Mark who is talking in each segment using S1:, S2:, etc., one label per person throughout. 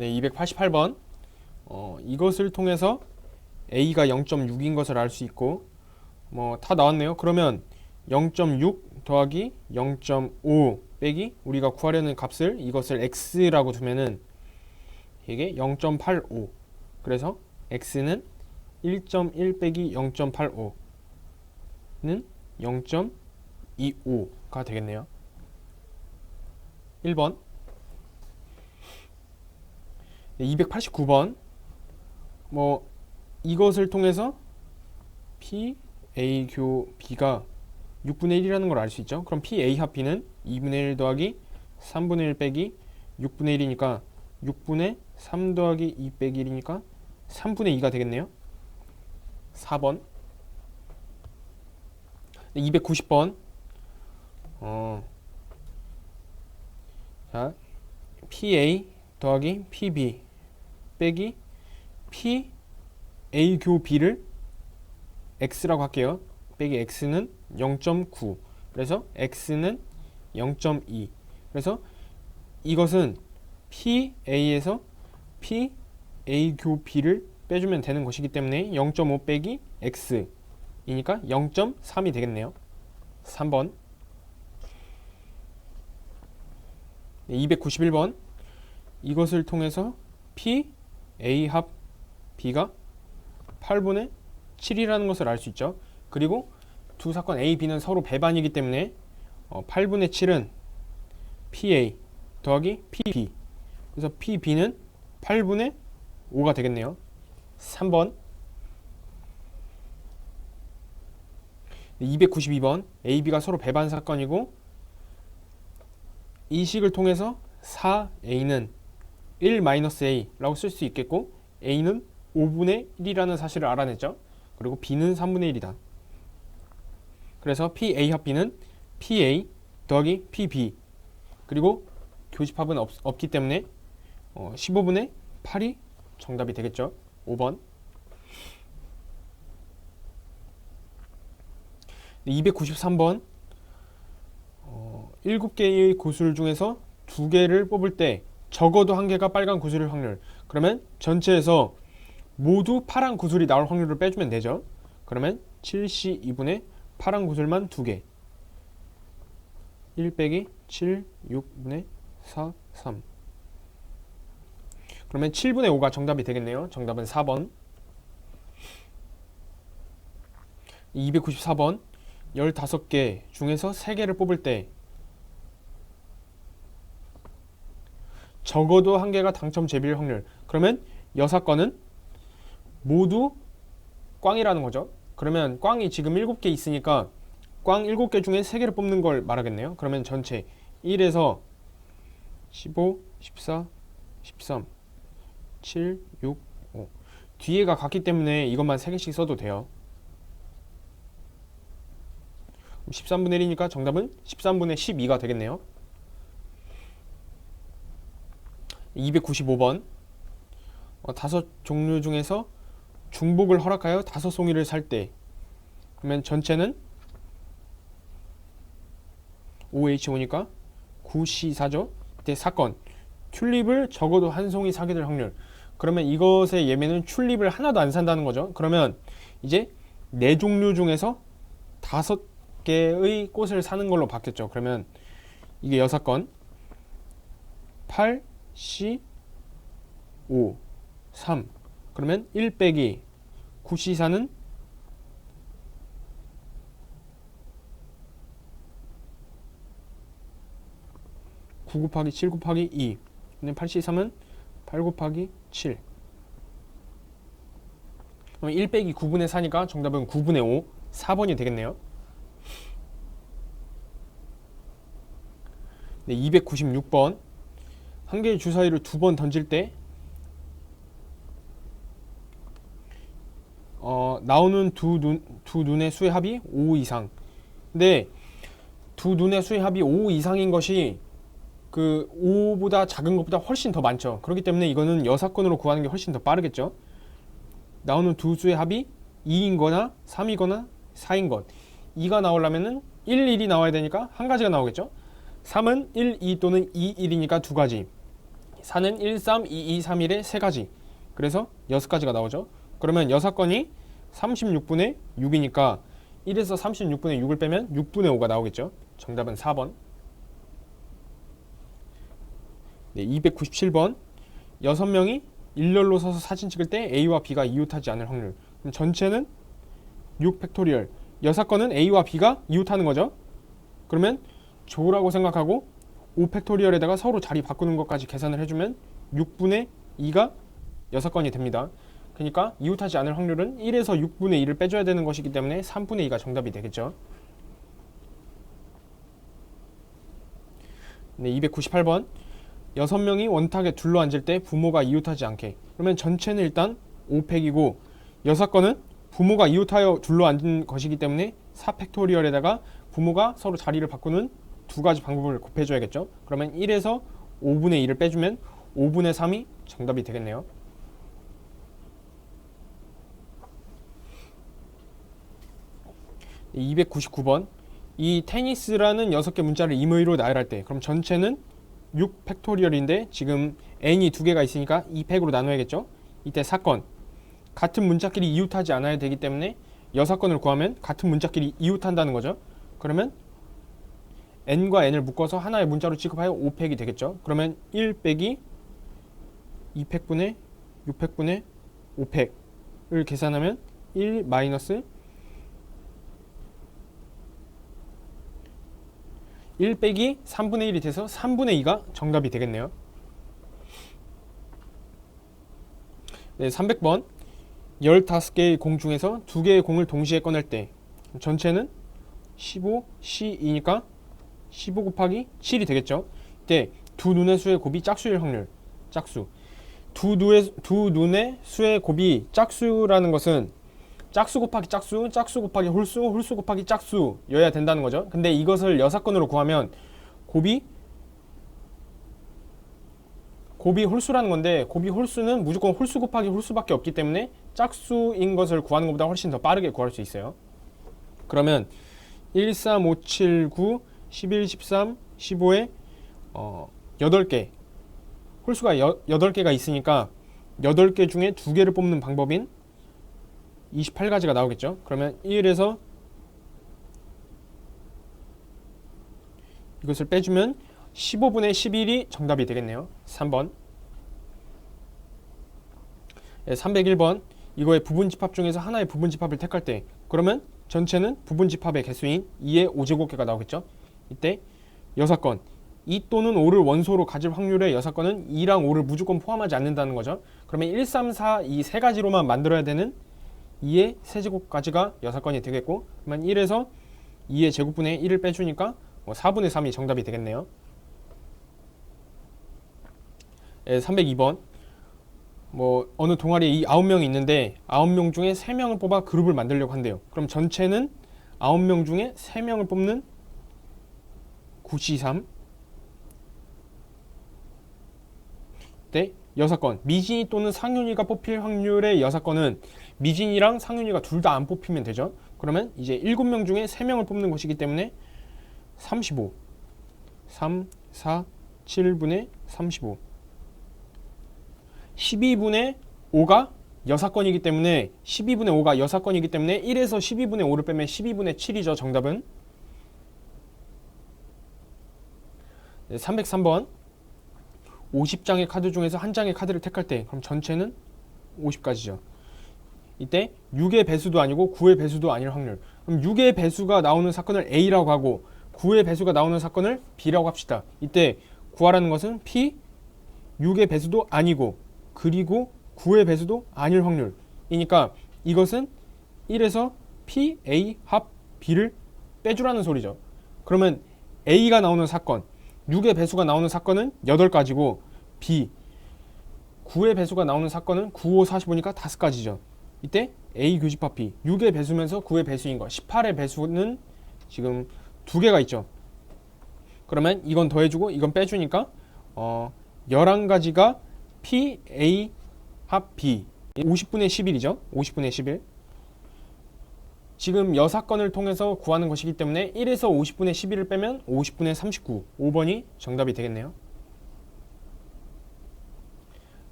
S1: 네, 288번. 어, 이것을 통해서 a가 0.6인 것을 알 수 있고 뭐 다 나왔네요. 그러면 0.6 더하기 0.5 빼기 우리가 구하려는 값을 이것을 x라고 두면은 이게 0.85. 그래서 x는 1.1 빼기 0.85는 0.25가 되겠네요. 1번 289번. 뭐 이것을 통해서 P A 교 B가 6분의 1이라는 걸 알 수 있죠. 그럼 P A 합 B는 2분의 1 더하기 3분의 1 빼기 6분의 1이니까 6분의 3 더하기 2 빼기 1이니까 3분의 2가 되겠네요. 4번. 290번. 어, 자 PA 더하기 PB 빼기 P A 교 B를 X라고 할게요. 빼기 X는 0.9 그래서 X는 0.2 그래서 이것은 PA에서 P A 교 B를 빼주면 되는 것이기 때문에 0.5 빼기 X이니까 0.3이 되겠네요. 3번 291번 이것을 통해서 P A 합 B가 8분의 7이라는 것을 알 수 있죠. 그리고 두 사건 A, B는 서로 배반이기 때문에 어, 8분의 7은 PA 더하기 PB 그래서 PB는 8분의 5가 되겠네요. 3번 292번 AB가 서로 배반 사건이고 이 식을 통해서 4A는 1-A라고 쓸 수 있겠고 A는 5분의 1이라는 사실을 알아냈죠. 그리고 B는 3분의 1이다. 그래서 PA 합 B는 PA 더하기 PB 그리고 교집합은 없, 없기 때문에 어, 15분의 8이 정답이 되겠죠. 5번 293번 어, 7개의 구술 중에서 2개를 뽑을 때 적어도 한 개가 빨간 구슬일 확률. 그러면 전체에서 모두 파란 구슬이 나올 확률을 빼주면 되죠. 그러면 7C 2분의 파란 구슬만 2개. 1 빼기 7 6분의 4 3 그러면 7분의 5가 정답이 되겠네요. 정답은 4번. 294번 15개 중에서 3개를 뽑을 때 적어도 한 개가 당첨 재비일 확률. 그러면 여섯 건은 모두 꽝이라는 거죠. 그러면 꽝이 지금 7개 있으니까 꽝 7개 중에 3개를 뽑는 걸 말하겠네요. 그러면 전체 1에서 15, 14, 13, 7, 6, 5 뒤에가 같기 때문에 이것만 3개씩 써도 돼요. 13분의 1이니까 정답은 13분의 12가 되겠네요. 295번 어, 다섯 종류 중에서 중복을 허락하여 다섯 송이를 살 때 그러면 전체는 OH5니까 9C4죠. 이때 사건 튤립을 적어도 한 송이 사게 될 확률 그러면 이것의 예매는 튤립을 하나도 안 산다는 거죠. 그러면 이제 네 종류 중에서 다섯 개의 꽃을 사는 걸로 바뀌었죠. 그러면 이게 여섯 건 8, C 5 3 그러면 1 빼기 9C4는? 9 곱하기 7 곱하기 2 근데 8C3은 8 곱하기 7 그럼 1 빼기 9분의 4니까 정답은 9분의 5 4번이 되겠네요. 네, 296번 한 개의 주사위를 두 번 던질 때 어, 나오는 두, 눈, 두 눈의 수의 합이 5 이상. 근데 두 눈의 수의 합이 5 이상인 것이 그 5보다 작은 것보다 훨씬 더 많죠. 그렇기 때문에 이거는 여사건으로 구하는 게 훨씬 더 빠르겠죠. 나오는 두 수의 합이 2인 거나 3이거나 4인 것. 2가 나오려면은 1, 1이 나와야 되니까 한 가지가 나오겠죠. 3은 1, 2 또는 2, 1이니까 두 가지. 4는 1, 3, 2, 2, 3, 1의 세 가지. 그래서 여섯 가지가 나오죠. 그러면 여섯 건이 36분의 6이니까 1에서 36분의 6을 빼면 6분의 5가 나오겠죠. 정답은 4번. 네, 297번. 여섯 명이 일렬로 서서 사진 찍을 때 A와 B가 이웃하지 않을 확률. 그럼 전체는 6 팩토리얼. 여섯 건은 A와 B가 이웃하는 거죠. 그러면 조라고 생각하고 5 팩토리얼에다가 서로 자리 바꾸는 것까지 계산을 해주면 6분의 2가 6건이 됩니다. 그러니까 이웃하지 않을 확률은 1에서 6분의 2를 빼줘야 되는 것이기 때문에 3분의 2가 정답이 되겠죠. 네, 298번. 6명이 원탁에 둘러앉을 때 부모가 이웃하지 않게. 그러면 전체는 일단 5팩이고 6건은 부모가 이웃하여 둘러앉은 것이기 때문에 4팩토리얼에다가 부모가 서로 자리를 바꾸는 두 가지 방법을 곱해줘야겠죠. 그러면 1에서 5분의 2를 빼주면 5분의 3이 정답이 되겠네요. 299번 이 테니스라는 6개 문자를 임의로 나열할 때 그럼 전체는 6 팩토리얼인데 지금 n이 두 개가 있으니까 2팩으로 나눠야겠죠. 이때 사건 같은 문자끼리 이웃하지 않아야 되기 때문에 여사건을 구하면 같은 문자끼리 이웃한다는 거죠. 그러면 n과 n을 묶어서 하나의 문자로 취급하여 5팩이 되겠죠. 그러면 1 빼기 2팩분의 6팩분의 5팩을 계산하면 1 마이너스 1 빼기 3분의 1이 돼서 3분의 2가 정답이 되겠네요. 네, 300번 15개의 공 중에서 2개의 공을 동시에 꺼낼 때 전체는 15, C이니까 15 곱하기 7이 되겠죠. 이때 두 눈의 수의 곱이 짝수일 확률, 짝수. 두, 눈의, 두 눈의 수의 곱이 짝수라는 것은 짝수 곱하기 짝수, 짝수 곱하기 홀수, 홀수 곱하기 짝수여야 된다는 거죠. 근데 이것을 여사건으로 구하면 곱이 곱이 홀수라는 건데 곱이 홀수는 무조건 홀수 곱하기 홀수밖에 없기 때문에 짝수인 것을 구하는 것보다 훨씬 더 빠르게 구할 수 있어요. 그러면 1, 3, 5, 7, 9, 11, 13, 15에 어, 8개 홀수가 여, 8개가 있으니까 8개 중에 2개를 뽑는 방법인 28가지가 나오겠죠. 그러면 1에서 이것을 빼주면 15분의 11이 정답이 되겠네요. 3번. 네, 301번. 이거의 부분집합 중에서 하나의 부분집합을 택할 때 그러면 전체는 부분집합의 개수인 2의 5제곱개가 나오겠죠. 이때 6건 2 또는 5를 원소로 가질 확률의 6건은 2랑 5를 무조건 포함하지 않는다는 거죠. 그러면 1, 3, 4 이 세 가지로만 만들어야 되는 2의 세제곱까지가 6건이 되겠고 그러면 1에서 2의 제곱분의 1을 빼주니까 뭐 4분의 3이 정답이 되겠네요. 예, 302번 뭐 어느 동아리에 이 9명이 있는데 9명 중에 3명을 뽑아 그룹을 만들려고 한대요. 그럼 전체는 9명 중에 3명을 뽑는 9C3 때 6건 미진이 또는 상윤이가 뽑힐 확률의 6건은 미진이랑 상윤이가 둘 다 안 뽑히면 되죠. 그러면 이제 7명 중에 3명을 뽑는 것이기 때문에 35 3, 4, 7분의 35 12분의 5가 6건이기 때문에 12분의 5가 6건이기 때문에 1에서 12분의 5를 빼면 12분의 7이죠. 정답은 303번 50장의 카드 중에서 한 장의 카드를 택할 때 그럼 전체는 50가지죠. 이때 6의 배수도 아니고 9의 배수도 아닐 확률. 그럼 6의 배수가 나오는 사건을 A라고 하고 9의 배수가 나오는 사건을 B라고 합시다. 이때 구하라는 것은 P 6의 배수도 아니고 그리고 9의 배수도 아닐 확률이니까 이것은 1에서 P, A, 합, B를 빼주라는 소리죠. 그러면 A가 나오는 사건 6의 배수가 나오는 사건은 8가지고 B 9의 배수가 나오는 사건은 9, 5, 45니까 5가지죠. 이때 A 교집합 B 6의 배수면서 9의 배수인 거 18의 배수는 지금 두 개가 있죠. 그러면 이건 더해주고 이건 빼주니까 어 11가지가 P, A, 합 B 50분의 11이죠. 50분의 11 지금 여사건을 통해서 구하는 것이기 때문에 1에서 50분의 11을 빼면 50분의 39 5번이 정답이 되겠네요.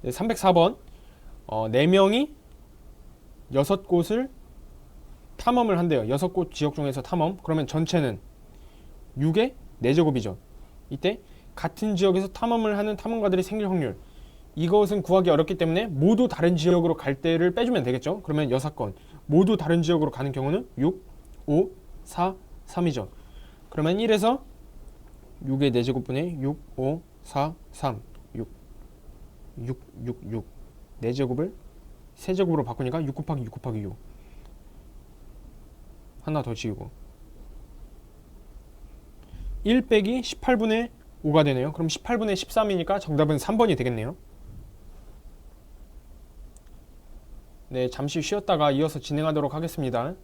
S1: 네, 304번 어, 4명이 6곳을 탐험을 한대요. 6곳 지역 중에서 탐험. 그러면 전체는 6의 4제곱이죠. 이때 같은 지역에서 탐험을 하는 탐험가들이 생길 확률. 이것은 구하기 어렵기 때문에 모두 다른 지역으로 갈 때를 빼주면 되겠죠. 그러면 6건 모두 다른 지역으로 가는 경우는 6, 5, 4, 3이죠. 그러면 1에서 6의 4제곱분의 6, 5, 4, 3, 6, 6, 6, 6. 4제곱을 세제곱으로 바꾸니까 6 곱하기 6 곱하기 6 하나 더 지우고 1 빼기 18분의 5가 되네요 그럼 18분의 13이니까 정답은 3번이 되겠네요 네 잠시 쉬었다가 이어서 진행하도록 하겠습니다